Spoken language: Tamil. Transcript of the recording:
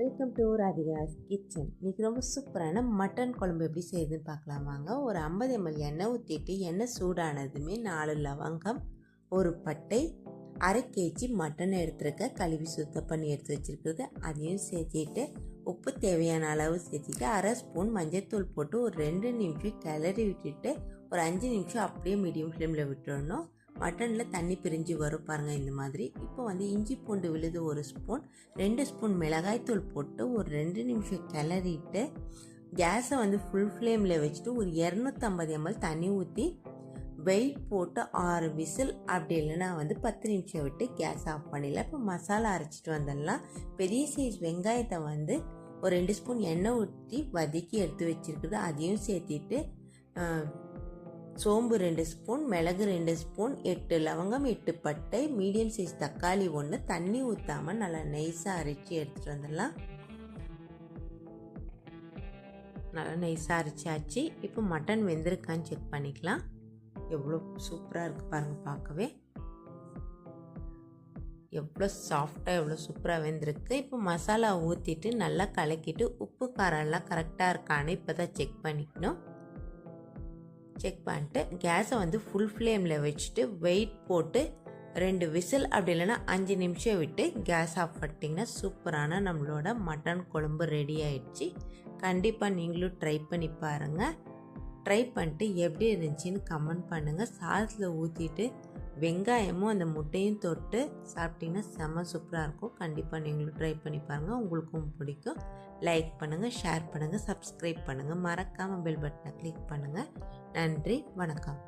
வெல்கம் டு ராதிகாஸ் கிச்சன் இன்றைக்கி ரொம்ப சூப்பரான மட்டன் குழம்பு எப்படி செய்யுதுன்னு பார்க்கலாம் வாங்க. ஒரு ஐம்பது எம்எல் எண்ணெய் ஊற்றிட்டு எண்ணெய் சூடானதுமே நாலு லவங்கம் ஒரு பட்டை அரை கேஜி மட்டன் எடுத்துருக்க கழுவி சுத்தம் பண்ணி எடுத்து வச்சுருக்குது அதையும் சேர்த்திட்டு உப்பு தேவையான அளவு சேர்த்திட்டு அரை ஸ்பூன் மஞ்சள்தூள் போட்டு ஒரு ரெண்டு நிமிஷம் கிளறி விட்டுட்டு ஒரு அஞ்சு நிமிஷம் அப்படியே மீடியம் ஃப்ளேமில் விட்டுறணும். மட்டனில் தண்ணி பிரிஞ்சு வரும் பாருங்கள் இந்த மாதிரி. இப்போ வந்து இஞ்சி பூண்டு விழுது ஒரு ஸ்பூன் ரெண்டு ஸ்பூன் மிளகாய்த்தூள் போட்டு ஒரு ரெண்டு நிமிஷம் கிளறிட்டு கேஸை வந்து ஃபுல் ஃப்ளேமில் வச்சுட்டு ஒரு இரநூத்தம்பது எம்எல் தண்ணி ஊற்றி வெயிட் போட்டு ஆறு விசில் அப்படி இல்லைன்னா வந்து பத்து நிமிஷம் விட்டு கேஸ் ஆஃப் பண்ணிடலாம். இப்போ மசாலா அரைச்சிட்டு வந்துடலாம். பெரிய சைஸ் வெங்காயத்தை வந்து ஒரு ரெண்டு ஸ்பூன் எண்ணெய் ஊற்றி வதக்கி எடுத்து வச்சுருக்குது. அதையும் சேர்த்திட்டு சோம்பு ரெண்டு ஸ்பூன் மிளகு ரெண்டு ஸ்பூன் எட்டு லவங்கம் எட்டு பட்டை மீடியம் சைஸ் தக்காளி ஒன்று தண்ணி ஊற்றாமல் நல்லா நைஸாக அரைச்சி எடுத்துகிட்டு வந்துடலாம். நல்லா நைஸாக அரைச்சாச்சு. இப்போ மட்டன் வெந்திருக்கான்னு செக் பண்ணிக்கலாம். எவ்வளோ சூப்பராக இருக்குது பாருங்கள் பார்க்கவே. எவ்வளோ சாஃப்டாக எவ்வளோ சூப்பராக வெந்திருக்கு. இப்போ மசாலா ஊற்றிட்டு நல்லா கலக்கிட்டு உப்பு காரம்லாம் கரெக்டாக இருக்கான்னு இப்போ தான் செக் பண்ணிக்கணும். செக் பண்ணிட்டு கேஸை வந்து ஃபுல் ஃப்ளேமில் வச்சுட்டு வெயிட் போட்டு ரெண்டு விசில் அப்படி இல்லைன்னா அஞ்சு நிமிஷம் விட்டு கேஸ் ஆஃப் பண்ணிட்டிங்கன்னா சூப்பரான நம்மளோட மட்டன் குழம்பு ரெடி ஆயிடுச்சு. கண்டிப்பாக நீங்களும் ட்ரை பண்ணி பாருங்கள் ட்ரை பண்ணிட்டு எப்படி இருந்துச்சின்னு கமெண்ட் பண்ணுங்கள் சாதத்தில் ஊற்றிட்டு வெங்காயமும் அந்த முட்டையும் தொட்டு சாப்பிட்டிங்கன்னா செம்ம சூப்பராக இருக்கும். கண்டிப்பாக நீங்களும் ட்ரை பண்ணி பாருங்கள் உங்களுக்கும் பிடிக்கும். லைக் பண்ணுங்கள் ஷேர் பண்ணுங்கள் சப்ஸ்கிரைப் பண்ணுங்கள் மறக்காமல் பெல் பட்டனை கிளிக் பண்ணுங்கள் நன்றி வணக்கம்.